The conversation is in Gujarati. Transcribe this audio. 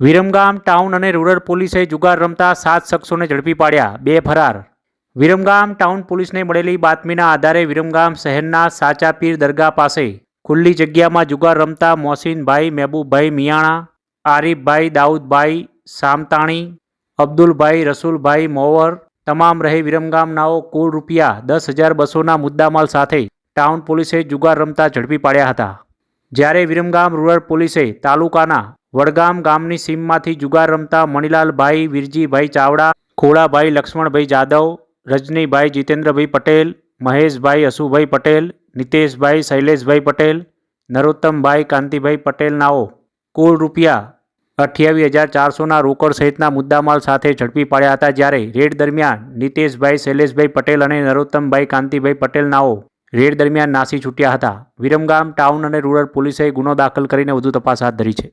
વિરમગામ ટાઉન અને રૂરલ પોલીસે જુગાર રમતા સાત શખ્સોને ઝડપી પાડ્યા, બે ફરાર. વિરમગામ ટાઉન પોલીસને મળેલી બાતમીના આધારે વિરમગામ શહેરના સાચા પીર દરગાહ પાસે ખુલ્લી જગ્યામાં જુગાર રમતા મોહસિનભાઈ, મહેબૂબભાઈ મિયાણા, આરીફભાઈ, દાઉદભાઈ સામતાણી, અબ્દુલભાઈ, રસુલભાઈ મોવર તમામ રહે વિરમગામનાઓ કુલ રૂપિયા દસ હજાર બસોના મુદ્દામાલ સાથે ટાઉન પોલીસે જુગાર રમતા ઝડપી પાડ્યા હતા. જ્યારે વિરમગામ રૂરલ પોલીસે તાલુકાના વડગામ ગામની સીમમાંથી જુગાર રમતા મણિલાલભાઈ, વિરજીભાઈ ચાવડા ખોડાભાઈ લક્ષ્મણભાઈ જાદવ, રજનીભાઈ જીતેન્દ્રભાઈ પટેલ, મહેશભાઈ અશુભાઈ પટેલ, નિતેશભાઈ શૈલેષભાઈ પટેલ, નરોત્તમભાઈ કાંતિભાઈ પટેલનાઓ કુલ રૂપિયા અઠ્યાવીસ હજાર ચારસોના રોકડ સહિતના મુદ્દામાલ સાથે ઝડપી પાડ્યા હતા જ્યારે રેડ દરમિયાન નિતેશભાઈ, શૈલેષભાઈ પટેલ અને નરોત્તમભાઈ કાંતિભાઈ પટેલનાઓ રેડ દરમિયાન નાસી છૂટ્યા હતા. વિરમગામ ટાઉન અને રૂરલ પોલીસે ગુનો દાખલ કરીને વધુ તપાસ હાથ ધરી છે.